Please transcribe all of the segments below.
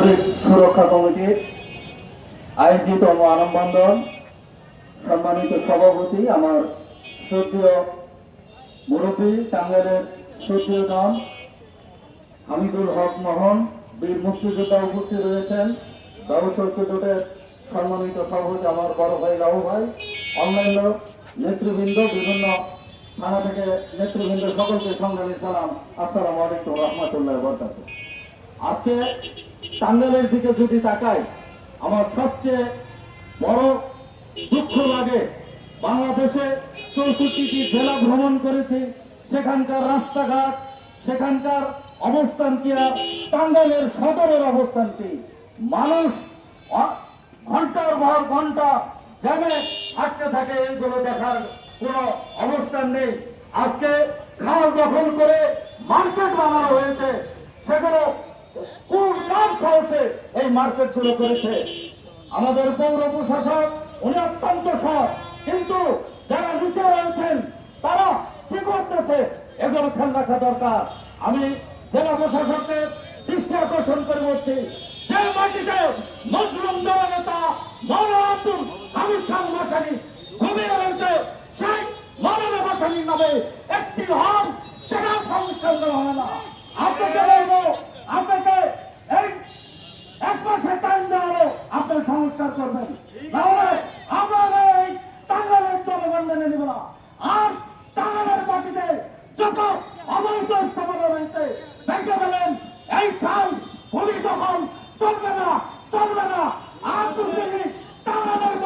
সুরক্ষা কমিটির আয়োজিত মানববন্ধন সম্মানিত সভাপতি, আমার শ্রদ্ধেয় মুরব্বী, টাঙ্গাইলের শ্রদ্ধেয় নাম হামিদুল হক মোহন। বীর মুক্তিযোদ্ধা উপস্থিত রয়েছেন। ব্যবসৈক্য সম্মানিত সভাপতি আমার বড় ভাই রাহু ভাই, অন্যান্য নেতৃবৃন্দ, বিভিন্ন থানা থেকে নেতৃবৃন্দ, সকলকে সংগ্রামী সালাম। আসসালামু আলাইকুম রহমতুল্লাহ বরকাত আজকে টাঙ্গাইলের দিকে যদি তাকাই, আমার সবচেয়ে বড় দুঃখ লাগে, বাংলাদেশে চৌষট্টিটি জেলা ভ্রমণ করেছি, সেখানকার রাস্তাঘাট, সেখানকার অবস্থান কি আর টাঙ্গাইলের সদরের অবস্থান কি? মানুষ ঘণ্টার পর ঘণ্টা জ্যামে আটকে থাকে, এইগুলো দেখার কোনো অবস্থান নেই। আজকে খাল দখল করে মার্কেট বানানো হয়েছে, সেগুলো চলছে এই মার্কেটগুলো করেছে। আমাদের পৌর প্রশাসক, উনি অত্যন্ত সৎ। কিন্তু যারা নিচে রয়েছেন, তারা কি করতেছে? এগুলো খেয়াল রাখা দরকার। আমি জেলা প্রশাসকের দৃষ্টি আকর্ষণ করে বলছি যে মাটিতে মজলুম দল নেতা মৌলানা আব্দুল হামিদ খান মাছানি ঘুমিয়ে রয়েছে। সেই মৌলানা মাছানির নামে একটি হল সেটা সংস্কার করা হবে না। আপনাকে বলব আপনাকে এই এক মাসের টাইম দেওয়া হলো আপনি সংস্কার করবেন তাহলে আমরা এই টাঙ্গালের জনগণ মেনে নিব না। আর টাঙ্গালের মাটিতে যত অবৈধ স্থাপনা রয়েছে ভেঙে ফেলেন এই খাল ভূমি দখল চলবে না চলবে না। আর যদি টাঙ্গালের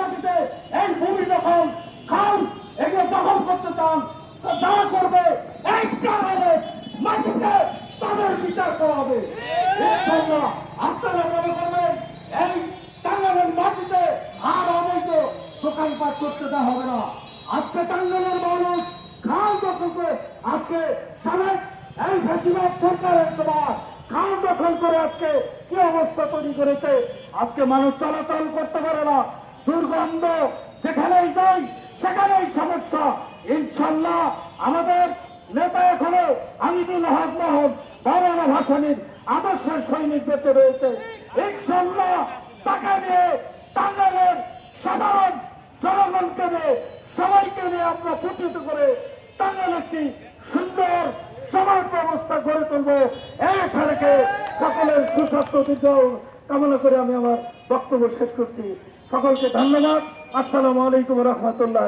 এই ভূমি দখল খাল এগুলো দখল করতে চান যারা করবে, এই টাঙ্গালের মাটিতে তাদের বিচার করা হবে। আপনারা মনে করবেন এই মাটিতে আর অবৈধ দোকানপাট করতে দেওয়া হবে না। আজকে টাঙ্গালের মানুষ খাল দখল করে, আজকে সাবেক এই বেশিরভাগ সরকারের সময় খাল দখল করে আজকে কি অবস্থা তৈরি করেছে? আজকে মানুষ চলাচল করতে পারে না। দুর্গন্ধ যেখানেই যাই, সেখানেই সমস্যা। ইনশাল্লাহ আমাদের নেতা এখনও আমিদুল হক মোহন বাবানা ভাসানির আদর্শের সৈনিক বেঁচে রয়েছে। ইনশাল্লাহ টাকা নিয়ে টাঙ্গালের সাধারণ জনগণকে নিয়ে, সবাইকে নিয়ে আমরা ফুটিত করে টাঙ্গাল একটি সুন্দর সমাজ ব্যবস্থা গড়ে তুলবো। এছাড়াকে সকলের সুস্বাস্থ্য দীর্ঘ কামনা করে আমি আমার বক্তব্য শেষ করছি। সকলকে ধন্যবাদ। আসসালামু আলাইকুম রহমতুল্লাহ।